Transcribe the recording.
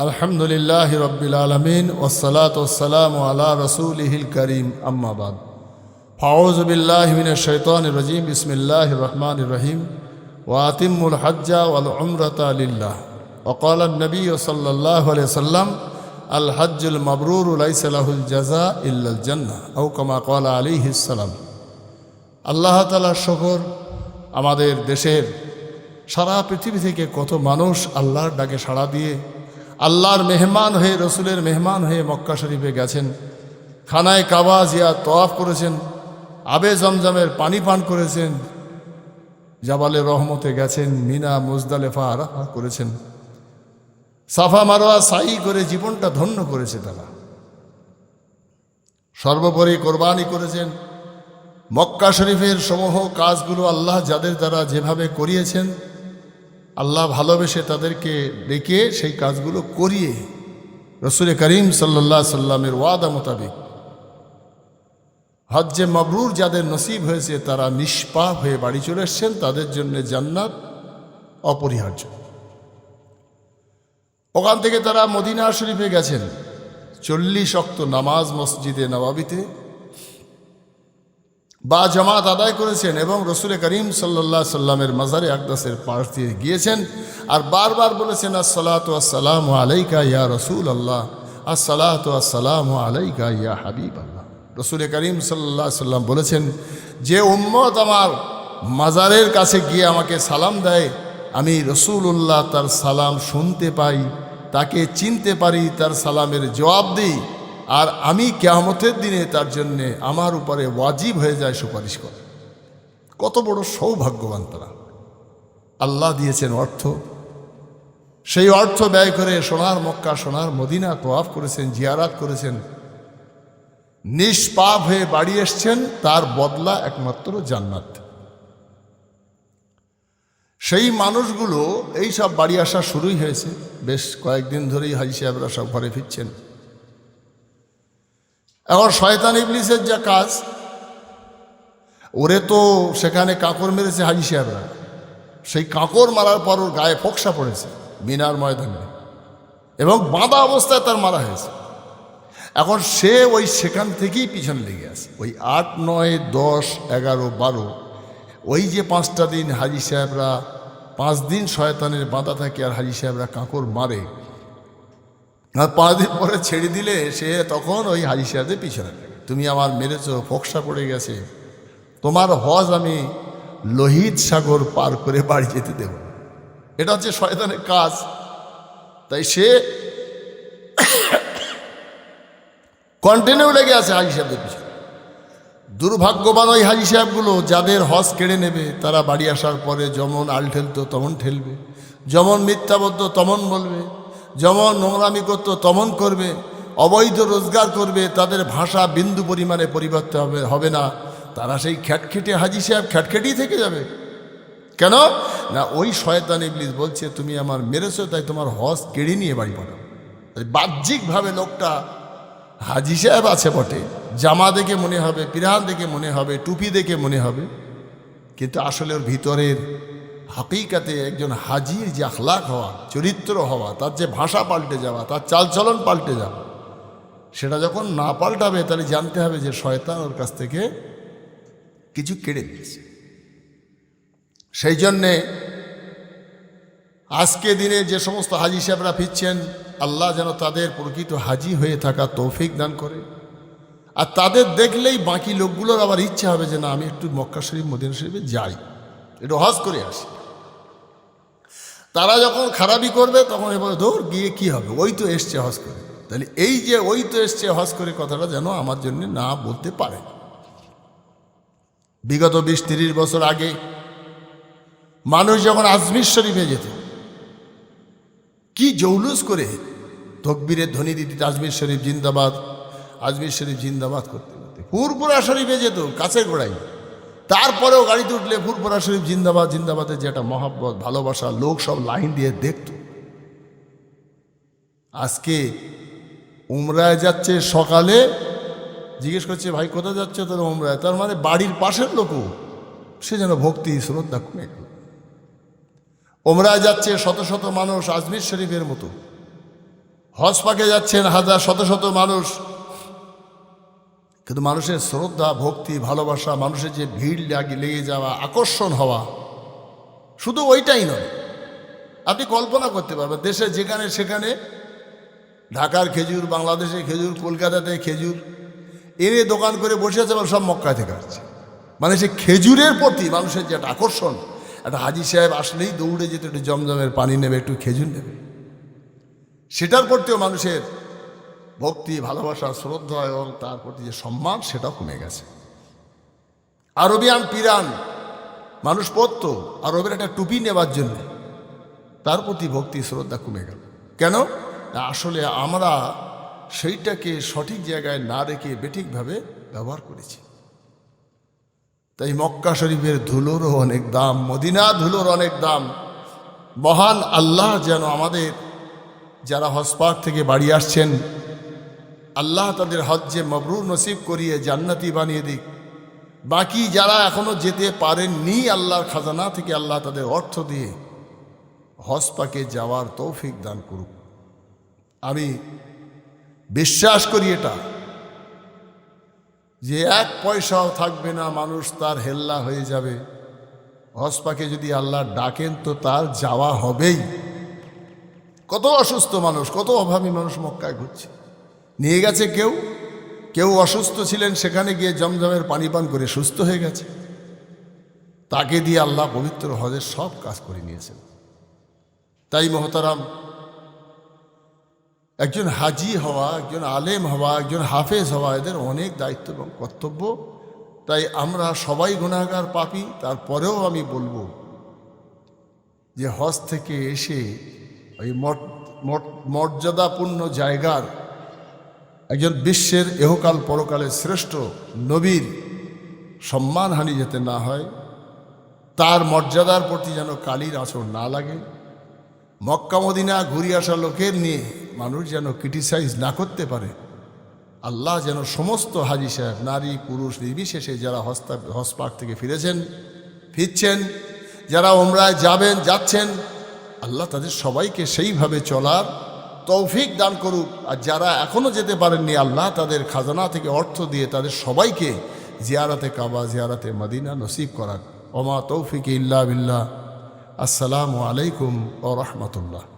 الحمد لله رب العالمين والصلاة والسلام على رسوله الكريم أما بعد أعوذ بالله من الشيطان الرجيم بسم الله الرحمن الرحيم وأتم الحج والعمرة لله وقال النبي صلى الله عليه وسلم الحج المبرور ليس له الجزاء إلا الجنة أو كما قال عليه السلام আল্লাহ তালার শকর আমাদের দেশের সারা পৃথিবী থেকে কত মানুষ আল্লাহর ডাকে সাড়া দিয়ে আল্লাহর মেহমান হয়ে, রসুলের মেহমান হয়ে মক্কা শরীফে গেছেন। খানায় কাবা জিয়া তওয়াফ করেছেন, আবে জমজমের পানি পান করেছেন, জাবালে রহমতে গেছেন, মিনা, মুজদালেফা আরাফা করেছেন। সাফা মারোয়া সাই করে জীবনটা ধন্য করেছে তারা। সর্বোপরি কোরবানি করেছেন। মক্কা শরীফের সমূহ কাজগুলো আল্লাহ যাদের দ্বারা যেভাবে করিয়েছেন আল্লাহ ভালোবেসে তাদেরকে ডেকে সেই কাজগুলো করিয়ে রসুল করিম সাল্লাহ সাল্লামের ওয়াদা মোতাবেক হজ্জে মবরুর যাদের নসিব হয়েছে তারা নিষ্পাপ হয়ে বাড়ি চলে এসছেন তাদের জন্য জান্নাত অপরিহার্য। ওখান থেকে তারা মদিনা শরীফে গেছেন। চল্লিশ অক্ত নামাজ মসজিদে নবাবিতে বা জামাত আদায় করেছেন এবং রসুল করিম সাল্লাহ সাল্লামের মাজারে আকদাসের পাশ দিয়ে গিয়েছেন। আর বারবার বলেছেন, আসসালাত আসসালাম আলাইকা ইয়া রসুল আল্লাহ আসসালাত আসসালাম আলাইকা ইয়া হাবিব আল্লাহ রসুল করিম সাল্লাহ সাল্লাম বলেছেন, যে উম্মত আমার মাজারের কাছে গিয়ে আমাকে সালাম দেয়, আমি রসুল্লাহ তার সালাম শুনতে পাই, তাকে চিনতে পারি, তার সালামের জবাব দিই। আর আমি কেয়ামতের দিনে তার জন্যে আমার উপরে ওয়াজিব হয়ে যায় সুপারিশ করে। কত বড় সৌভাগ্যবান তারা। আল্লাহ দিয়েছেন অর্থ। সেই অর্থ ব্যয় করে সোনার মক্কা, সোনার মদিনা তোয়াফ করেছেন, জিয়ারাত করেছেন। নিষ্পাপ হয়ে বাড়ি এসছেন, তার বদলা একমাত্র জান্নাত। সেই মানুষগুলো এই সব বাড়ি আসা শুরুই হয়েছে। বেশ কয়েকদিন ধরেই হাজি সাহেবরা সব ঘরে ফিরছেন। এখন শয়তান ইবলিসের যা কাজ, ওরে তো সেখানে কাঁকর মেরেছে হাজি সাহেবরা। সেই কাঁকর মারার পর ওর গায়ে ফোকসা পড়েছে মিনার ময়দানে এবং বাঁধা অবস্থায় তার মারা হয়েছে। এখন সে ওই সেখান থেকেই পিছন লেগে আছে। ওই আট, নয়, দশ, এগারো, বারো, ওই যে পাঁচটা দিন হাজি সাহেবরা, পাঁচ দিন শয়তানের বাঁধা থাকে আর হাজি সাহেবরা কাঁকর মারে আর পাঁচ দিন পরে ছেড়ে দিলে সে তখন ওই হাজি পিছনে তুমি আমার মেরেছ, ফোকসা পড়ে গেছে। তোমার হজ আমি লোহিত সাগর পার করে বাড়ি যেতে দেব। এটা হচ্ছে শয়তানের কাজ। তাই সে কন্টিনিউ লেগে আছে হাজি সাহেবদের পিছনে। দুর্ভাগ্যবান ওই হাজি সাহেবগুলো যাদের হজ কেড়ে নেবে, তারা বাড়ি আসার পরে যেমন আল ঠেলতো তমন ঠেলবে। যেমন মিথ্যাবদ্ধ, তমন বলবে। যেমন নোংরামি করতো, তমন করবে, অবৈধ রোজগার করবে, তাদের ভাষা বিন্দু পরিমাণে পরিবর্তন হবে হবে না। তারা সেই খ্যাটখেটে হাজি সাহেব খ্যাটখেটেই থেকে যাবে। কেন? না, ওই শয়তান ইবলিস বলছে, তুমি আমার মেরেছো, তাই তোমার হজ কেড়ে নিয়ে বাড়ি পাঠাও। বাহ্যিকভাবে লোকটা হাজি সাহেব আছে বটে। জামা দেখে মনে হবে, পিরান দেখে মনে হবে, টুপি দেখে মনে হবে। কিন্তু আসলে ওর ভিতরের হাকিকাতে একজন হাজির যে আখলাক হওয়া, চরিত্র হওয়া, তার যে ভাষা পাল্টে যাওয়া, তার চালচলন পাল্টে যাওয়া, সেটা যখন না পাল্টাবে তাহলে জানতে হবে যে শয়তান ওর কাছ থেকে কিছু কেড়ে নিয়েছে। সেই জন্যে আজকে দিনে যে সমস্ত হাজি সাহেবরা ফিরছেন, আল্লাহ যেন তাদের প্রকৃত হাজি হয়ে থাকা তৌফিক দান করে। আর তাদের দেখলেই বাকি লোকগুলোর আবার ইচ্ছা হবে যে না, আমি একটু মক্কা শরীফ, মদিনা শরীফে যাই। একটু হজ করে আসি। তারা যখন খারাপই করবে, তখন এবার ধর, গিয়ে কি হবে? ওই তো এসছে হজ করে। তাহলে এই যে ওই তো এসছে হজ করে কথাটা যেন আমার জন্য না বলতে পারে। বিগত বিশ তিরিশ বছর আগে মানুষ যখন আজমির শরীফে যেত, কি জৌলুস করে তকবীরের ধ্বনি দিতে আজমির শরীফ জিন্দাবাদ, আজমির শরীফ জিন্দাবাদ করতে করতে। ফুরপুরা শরীফে যেত কাছে গোড়াই তারপরেও গাড়িতে উঠলে ফুরপুরা শরীফ জিন্দাবাদ জিন্দাবাদের যে একটা মহাব্বত, ভালোবাসা, লোক সব লাইন দিয়ে দেখত। আজকে উমরায় যাচ্ছে সকালে, জিজ্ঞেস করছে, ভাই, কোথায় যাচ্ছে? তোর উমরায়। তার মানে বাড়ির পাশের লোকও সে যেন ভক্তি, শ্রদ্ধা কমে গেল ওমরায় যাচ্ছে শত শত মানুষ, আজমির শরীফের মতো। হজ পাকে যাচ্ছেন হাজার, শত শত মানুষ। কিন্তু মানুষের শ্রদ্ধা, ভক্তি, ভালোবাসা, মানুষের যে ভিড় লাগে, লেগে যাওয়া, আকর্ষণ হওয়া, শুধু ওইটাই নয়। আপনি কল্পনা করতে পারবেন, দেশে যেখানে সেখানে, ঢাকার খেজুর বাংলাদেশে খেজুর, কলকাতাতে খেজুর, এনে দোকান করে বসে আছে সব মক্কা থেকে আসছে। মানে সে খেজুরের প্রতি মানুষের যে একটা আকর্ষণ, একটা হাজি সাহেব আসলেই দৌড়ে যেতে একটু জমজমের পানি নেবে, একটু খেজুর নেবে। সেটার প্রতিও মানুষের ভক্তি, ভালোবাসা, শ্রদ্ধা এবং তার প্রতি যে সম্মান, সেটাও কমে গেছে। আরবিয়ান পিরান, মানুষ পড়ত আরবের একটা টুপি নেবার জন্য। তার প্রতি ভক্তি, শ্রদ্ধা কমে গেল। কেন? আসলে আমরা সেইটাকে সঠিক জায়গায় না রেখে বেঠিকভাবে ব্যবহার করেছি। তাই মক্কা শরীফের ধুলোরও অনেক দাম, মদিনা ধুলোর অনেক দাম। মহান আল্লাহ যেন আমাদের, যারা হসপাক থেকে বাড়ি আসছেন আল্লাহ তাদের হজ্জে মবরুর নসিব করিয়ে জান্নাতি বানিয়ে দিক। বাকি যারা এখনও যেতে পারেননি আল্লাহর খাজানা থেকে আল্লাহ তাদের অর্থ দিয়ে, হজ পাকে যাওয়ার তৌফিক দান করুক। আমি বিশ্বাস করি এটা, যে এক পয়সাও থাকবে না, মানুষ তার হেল্লা হয়ে যাবে। হজ পাকে যদি আল্লাহ ডাকেন তো তার যাওয়া হবেই। কত অসুস্থ মানুষ, কত অভাবী মানুষ মক্কায় ঘুরছে। নিয়ে গেছে কেউ? কেউ অসুস্থ ছিলেন, সেখানে গিয়ে জমজমের পানি পান করে সুস্থ হয়ে গেছে। তাকে দিয়ে আল্লাহ পবিত্র হজের সব কাজ করে নিয়েছেন। তাই মহতারাম, একজন হাজি হওয়া, একজন আলেম হওয়া, একজন হাফেজ হওয়া এদের অনেক দায়িত্ব এবং কর্তব্য। তাই আমরা সবাই গুণাগার পাপি। তারপরেও আমি বলব যে হজ থেকে এসে ওই মর্যাদাপূর্ণ জায়গার একজন বিশ্বের এহকাল পরকালের শ্রেষ্ঠ নবীর সম্মানহানি যাতে না হয়, তার মর্যাদার প্রতি যেন কালির আঁচড় না লাগে, মক্কা মদিনা ঘুরে আসা লোকের নিয়ে মানুষ যেন ক্রিটিসাইজ না করতে পারে, আল্লাহ যেন সমস্ত হাজি সাহেব, নারী, পুরুষ, নির্বিশেষে যারা হস্তা হসপাক থেকে ফিরেছেন, ফিরছেন, যারা ওমরায় যাবেন, যাচ্ছেন, আল্লাহ তাদের সবাইকে সেইভাবে চলার তৌফিক দান করুক। আর যারা এখনও যেতে পারেননি, আল্লাহ তাদের খাজানা থেকে অর্থ দিয়ে তাদের সবাইকে জিয়ারাতে কাবা, জিয়ারাতে মদিনা নসিব করাক। ওমা তৌফিক ইল্লা বিল্লাহ। আসসালামু আলাইকুম ও রহমতুল্লাহ।